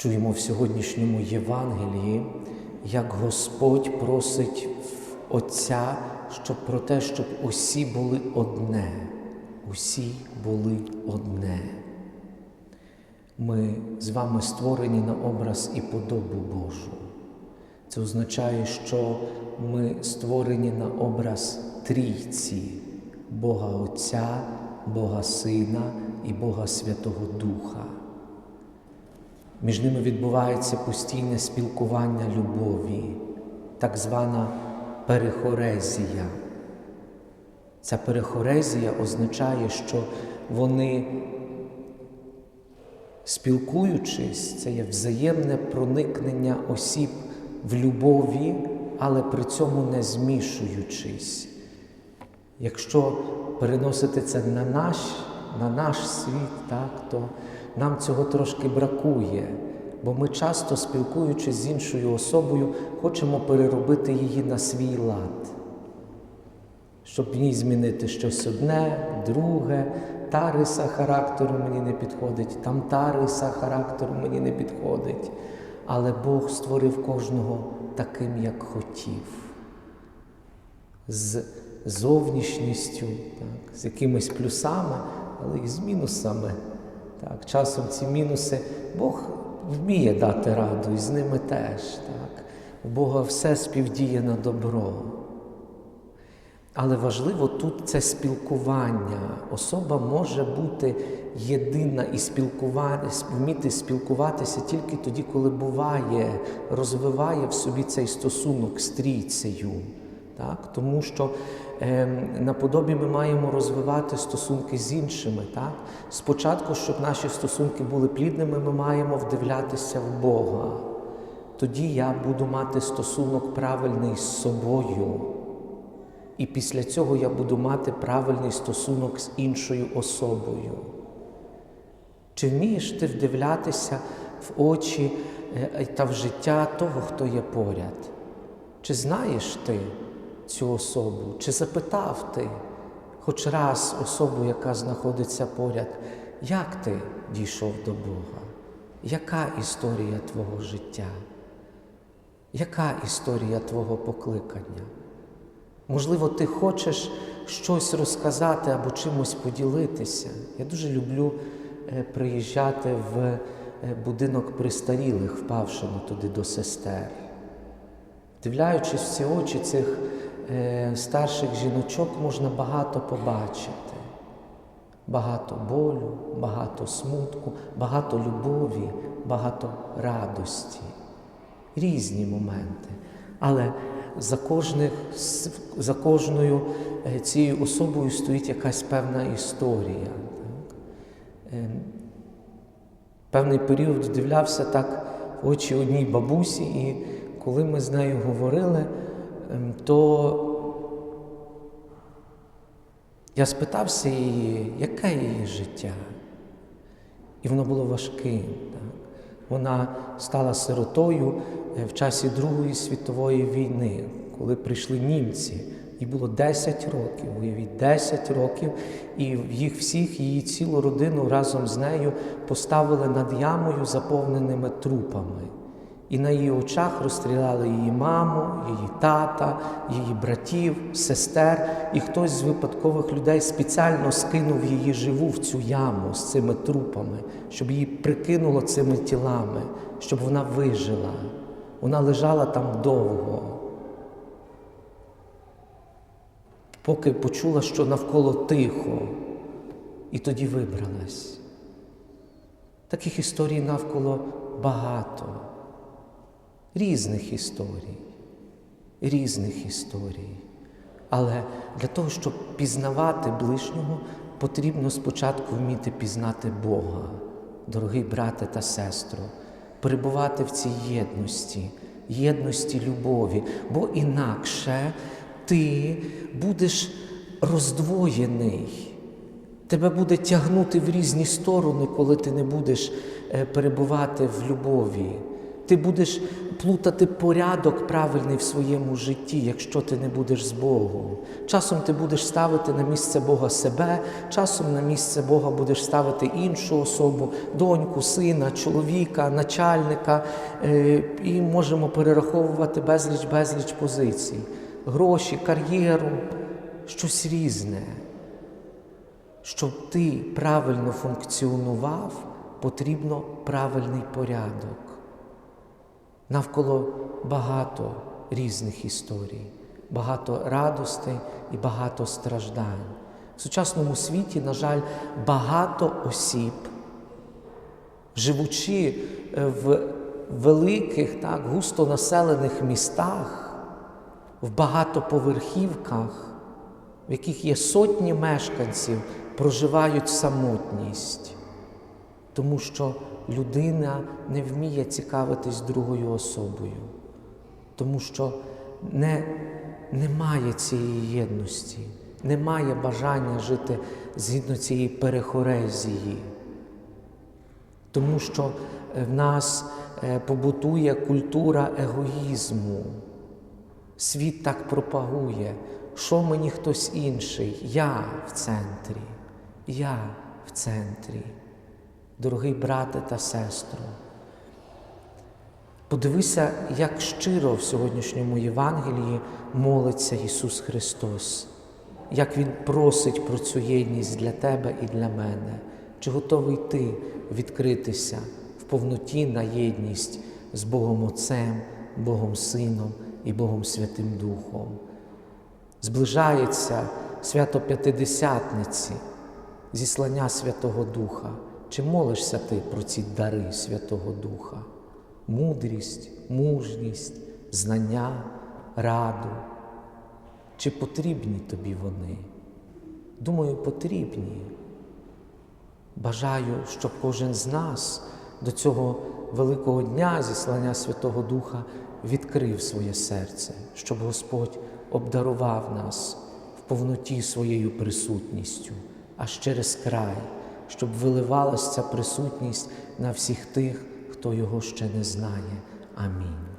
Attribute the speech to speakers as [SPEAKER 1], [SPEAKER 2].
[SPEAKER 1] Чуємо в сьогоднішньому Євангелії, як Господь просить Отця, щоб про те, щоб усі були одне, усі були одне. Ми з вами створені на образ і подобу Божу. Це означає, що ми створені на образ трійці Бога Отця, Бога Сина і Бога Святого Духа. Між ними відбувається постійне спілкування любові, так звана перехорезія. Ця перехорезія означає, що вони, спілкуючись, це є взаємне проникнення осіб в любові, але при цьому не змішуючись. Якщо переносити це на наш, на наш світ, так, то нам цього трошки бракує, бо ми часто, спілкуючись з іншою особою, хочемо переробити її на свій лад, щоб в ній змінити щось одне, друге, та риса характеру мені не підходить, там та риса характеру мені не підходить. Але Бог створив кожного таким, як хотів, з зовнішністю, так, з якимись плюсами, але і з мінусами. Так, Часом ці мінуси Бог вміє дати раду, і з ними теж. Так. У Бога все співдіє на добро. Але важливо тут це спілкування. Особа може бути єдина і спілкувати, вміти спілкуватися тільки тоді, коли буває, розвиває в собі цей стосунок з трійцею. Так? Тому що е, наподобі ми маємо розвивати стосунки з іншими. Так? Спочатку, щоб наші стосунки були плідними, ми маємо вдивлятися в Бога. Тоді я буду мати стосунок правильний з собою. І після цього я буду мати правильний стосунок з іншою особою. Чи вмієш ти вдивлятися в очі е, та в життя того, хто є поряд? Чи знаєш ти цю особу? Чи запитав ти хоч раз особу, яка знаходиться поряд, як ти дійшов до Бога? Яка історія твого життя? Яка історія твого покликання? Можливо, ти хочеш щось розказати або чимось поділитися. Я дуже люблю е, приїжджати в е, будинок престарілих, впавшому туди до сестер. Дивляючись в ці очі цих старших жіночок, можна багато побачити. Багато болю, багато смутку, багато любові, багато радості. Різні моменти. Але за кожних, за кожною цією особою стоїть якась певна історія. Так? Певний період дивлявся так в очі одній бабусі, і коли ми з нею говорили, то я спитався її, яке її життя? І воно було важким. Так? Вона стала сиротою в часі Другої світової війни, коли прийшли німці. Їй було 10 років, уявіть, 10 років, і їх всіх, її цілу родину разом з нею поставили над ямою, заповненими трупами. І на її очах розстріляли її маму, її тата, її братів, сестер, і хтось з випадкових людей спеціально скинув її живу в цю яму з цими трупами, щоб її прикинуло цими тілами, щоб вона вижила. Вона лежала там довго, поки почула, що навколо тихо, і тоді вибралась. Таких історій навколо багато, різних історій, різних історій. Але для того, щоб пізнавати ближнього, потрібно спочатку вміти пізнати Бога, дорогий брате та сестро перебувати в цій єдності, єдності любові, бо інакше ти будеш роздвоєний. Тебе буде тягнути в різні сторони, коли ти не будеш перебувати в любові. Ти будеш плутати порядок правильний в своєму житті, якщо ти не будеш з Богом. Часом ти будеш ставити на місце Бога себе, часом на місце Бога будеш ставити іншу особу, доньку, сина, чоловіка, начальника, е, і можемо перераховувати безліч безліч позицій, гроші, кар'єру, щось різне. Щоб ти правильно функціонував, потрібно правильний порядок. Навколо багато різних історій, багато радостей і багато страждань. В сучасному світі, на жаль, багато осіб, живучи е, в великих, так, густонаселених містах, в багатоповерхівках, в яких є сотні мешканців, проживають самотність, тому що людина не вміє цікавитись другою особою, тому що не, немає цієї єдності, немає бажання жити згідно цієї перехорезії, тому що е, в нас е, побутує культура егоїзму. Світ так пропагує, що мені хтось інший, я в центрі, я в центрі. Дорогий брате та сестро, подивися, як щиро в сьогоднішньому Євангелії молиться Ісус Христос, як Він просить про цю єдність для тебе і для мене, чи готовий ти відкритися в повноті на єдність з Богом Отцем, Богом Сином і Богом Святим Духом. Зближається свято П'ятидесятниці, зіслання Святого Духа. Чи молишся ти про ці дари Святого Духа? Мудрість, мужність, знання, раду? Чи потрібні тобі вони? Думаю, потрібні. Бажаю, щоб кожен з нас до цього великого дня зіслання Святого Духа відкрив своє серце, щоб Господь обдарував нас в повноті своєю присутністю, аж через край, щоб виливалася присутність на всіх тих, хто його ще не знає. Амінь.